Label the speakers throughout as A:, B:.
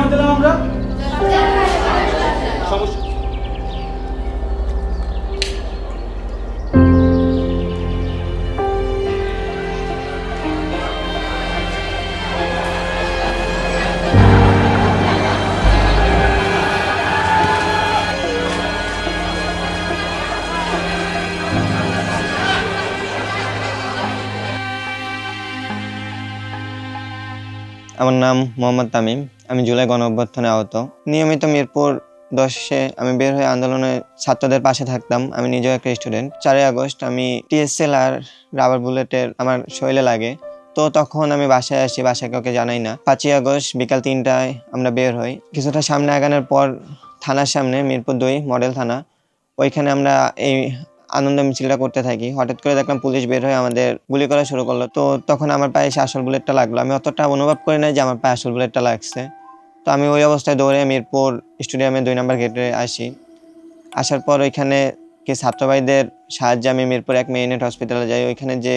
A: কেন দিলাম আমরা? সমস্যা।
B: আমার নাম মোহাম্মদ তামিম। আমি জুলাই গণ অভ্যর্থনে আহত। নিয়মিত মিরপুর দশে আমি বের হয়ে আন্দোলনে ছাত্রদের পাশে থাকতাম। আমি নিজেও একটা স্টুডেন্ট চারই আগস্ট আমি টিএসএল আর রাবার বুলেটের আমার শরীরে লাগে। তো তখন আমি বাসায় আসি, বাসায় কাউকে জানাই না। পাঁচই আগস্ট বিকাল তিনটায় আমরা বের হই। কিছুটা সামনে আগানোর পর থানার সামনে, মিরপুর দুই মডেল থানা, ওইখানে আমরা এই আনন্দ মিছিলটা করতে থাকি। হঠাৎ করে দেখলাম পুলিশ বের হয়ে আমাদের গুলি করা শুরু করল। তো তখন আমার পায়ে এসে আসল বুলেটটা লাগল। আমি অতটা অনুভব করি নাই যে আমার পায়ে আসল বুলেটটা লাগছে। তো আমি ওই অবস্থায় দৌড়ে মিরপুর স্টেডিয়ামে দুই নম্বর গেটে আসি। আসার পর ওইখানে কি ছাত্র ভাইদের সাহায্যে আমি মিরপুর এক মেরিনেট হসপিটালে যাই। ওইখানে যে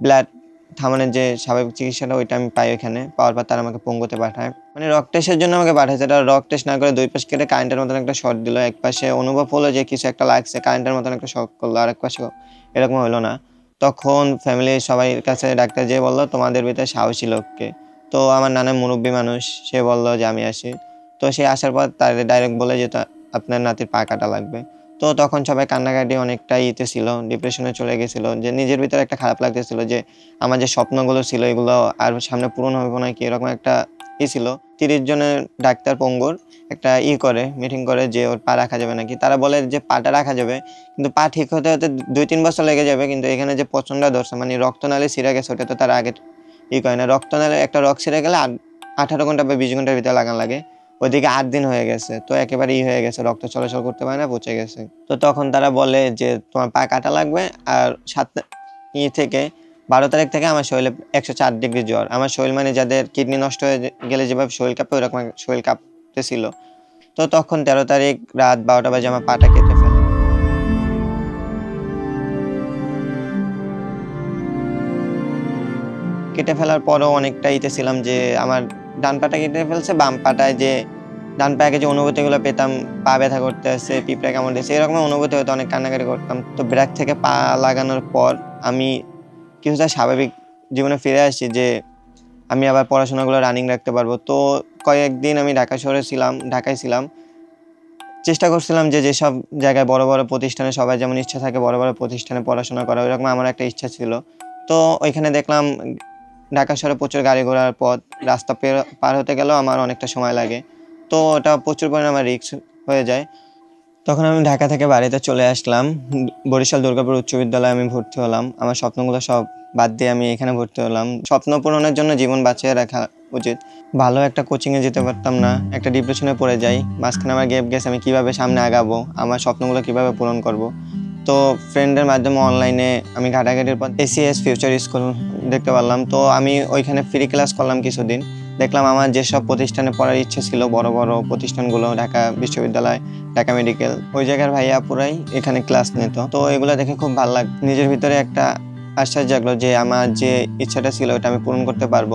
B: ব্লাড থামানোর যে স্বাভাবিক চিকিৎসাটা ওইটা আমি পাই ওইখানে। পাওয়ার পর তারা আমাকে পঙ্গুতে পাঠায়। মানে রক টেস্টের জন্য আমাকে পাঠায় এটা রক টেস্ট না করে দুই পাশ কেটে কারেন্টের মতন একটা শর্ট দিল। এক পাশে অনুভব হলো যে কিছু একটা লাগছে কারেন্টের মতন একটা শক করল। আর এক পাশে এরকম হলো না। তখন ফ্যামিলির সবাই কাছে ডাক্তার যে বলল, তোমাদের ভিতরে সাহসী লোককে। তো আমার নানা মুরব্বী মানুষ, সে বলল যে আমি আসি। তো সে আসার পর তার ডাইরেক্ট বলে যে আপনার নাতির পা কাটা লাগবে। তো তখন সবাই কান্নাকাটি অনেকটা ইতে ছিল ডিপ্রেশনে চলে গেছিল। যে নিজের ভিতরে একটা খারাপ লাগতেছিল যে, আমার যে স্বপ্নগুলো ছিল, এগুলো আর সামনে পূরণ হবে না কি, এরকম একটা ই ছিল। তিরিশ জনের ডাক্তার পঙ্গুর একটা ই করে মিটিং করে যে ওর পা রাখা যাবে নাকি। তারা বলে যে পাটা রাখা যাবে, কিন্তু পা ঠিক হতে হতে দুই তিন বছর লেগে যাবে, কিন্তু এখানে যে প্রচণ্ড ধরছে মানে রক্তনালী ছিঁড়ে গেছে ওটা তো তার আগে ই করে না, রক্ত নালে একটা রক ছেড়ে গেলে আঠারো ঘণ্টা বা বিশ ঘণ্টার ভিতরে লাগান লাগে। ওইদিকে আট দিন হয়ে গেছে, তো একেবারে ই হয়ে গেছে, রক্ত চলাচল করতে পারে না, পচে গেছে। তো তখন তারা বলে যে, তোমার পা কাটা লাগবে আর সাত ই থেকে বারো তারিখ থেকে আমার শরীরে একশো চার ডিগ্রি জ্বর। আমার শরীর মানে যাদের কিডনি নষ্ট হয়ে গেলে যেভাবে শরীর কাঁপে, ওরকম শরীর কাঁপতেছিল। তো তখন তেরো তারিখ রাত বারোটা বাজে আমার পাটা কেটে কেটে ফেলার পরও অনেকটা ইতে ছিলাম যে আমার ডান পাটা কেটে ফেলছে, বাম পাটায় যে ডান পায়ে যে অনুভূতিগুলো পেতাম, পা ব্যথা করতে আসছে পিঁপড়ে কেমন দিয়েছে এরকম অনুভূতি হতো অনেক কান্নাকাটি করতাম। তো ব্রেক থেকে পা লাগানোর পর আমি কিছুটা স্বাভাবিক জীবনে ফিরে আসছি যে আমি আবার পড়াশোনাগুলো রানিং রাখতে পারব। তো কয়েকদিন আমি ঢাকা শহরে ছিলাম, ঢাকায় ছিলাম। চেষ্টা করছিলাম যে যেসব জায়গায় বড় বড় প্রতিষ্ঠানে সবাই যেমন ইচ্ছা থাকে বড় বড় প্রতিষ্ঠানে পড়াশোনা করা, ওইরকম আমার একটা ইচ্ছা ছিল। তো ওইখানে দেখলাম ঢাকা শহরে প্রচুর গাড়ি ঘোড়ার পথ, রাস্তা পের- হতে গেলেও আমার অনেকটা সময় লাগে। তো ওটা প্রচুর পরিমাণে আমার রিস্ক হয়ে যায়। তখন আমি ঢাকা থেকে বাড়িতে চলে আসলাম। বরিশাল দুর্গাপুর উচ্চ বিদ্যালয়ে আমি ভর্তি হলাম। আমার স্বপ্নগুলো সব বাদ দিয়ে আমি এখানে ভর্তি হলাম। স্বপ্ন পূরণের জন্য জীবন বাঁচিয়ে রাখা উচিত। ভালো একটা কোচিংয়ে যেতে পারতাম না, একটা ডিপ্রেশনে পড়ে যাই। মাঝখানে আমার গ্যাপ গেছে, আমি কীভাবে সামনে আগাবো? আমার স্বপ্নগুলো কীভাবে পূরণ করব? তো ফ্রেন্ডের মাধ্যমে অনলাইনে আমি ঘাটাঘাটির পর এসিএস ফিউচার স্কুল দেখতে পারলাম। তো আমি ওইখানে ফ্রি ক্লাস করলাম কিছুদিন। দেখলাম আমার যেসব প্রতিষ্ঠানে পড়ার ইচ্ছে ছিল, বড় বড় প্রতিষ্ঠানগুলো, ঢাকা বিশ্ববিদ্যালয়, ঢাকা মেডিকেল ওই জায়গার ভাইয়া পুরাই এখানে ক্লাস নিত। তো এগুলো দেখে খুব ভালো লাগ, নিজের ভিতরে একটা আশ্বাস জাগলো যে আমার যে ইচ্ছাটা ছিল ওটা আমি পূরণ করতে পারব।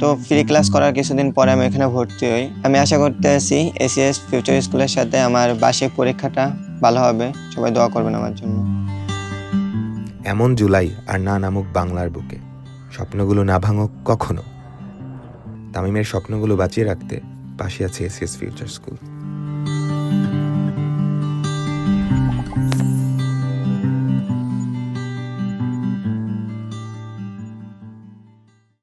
B: তো ফ্রি ক্লাস করার কিছুদিন পরে আমি এখানে ভর্তি হই। আমি আশা করতে আছি এসিএস ফিউচার স্কুলের সাথে আমার বার্ষিক পরীক্ষাটা ভালো হবে। সবাই দোয়া করবেন আমার জন্য।
C: এমন জুলাই আর না নামুক বাংলার বুকে। স্বপ্নগুলো না ভাঙুক কখনো। তামিমের স্বপ্নগুলো বাঁচিয়ে রাখতে পাশে আছে এসএস ফিউচার স্কুল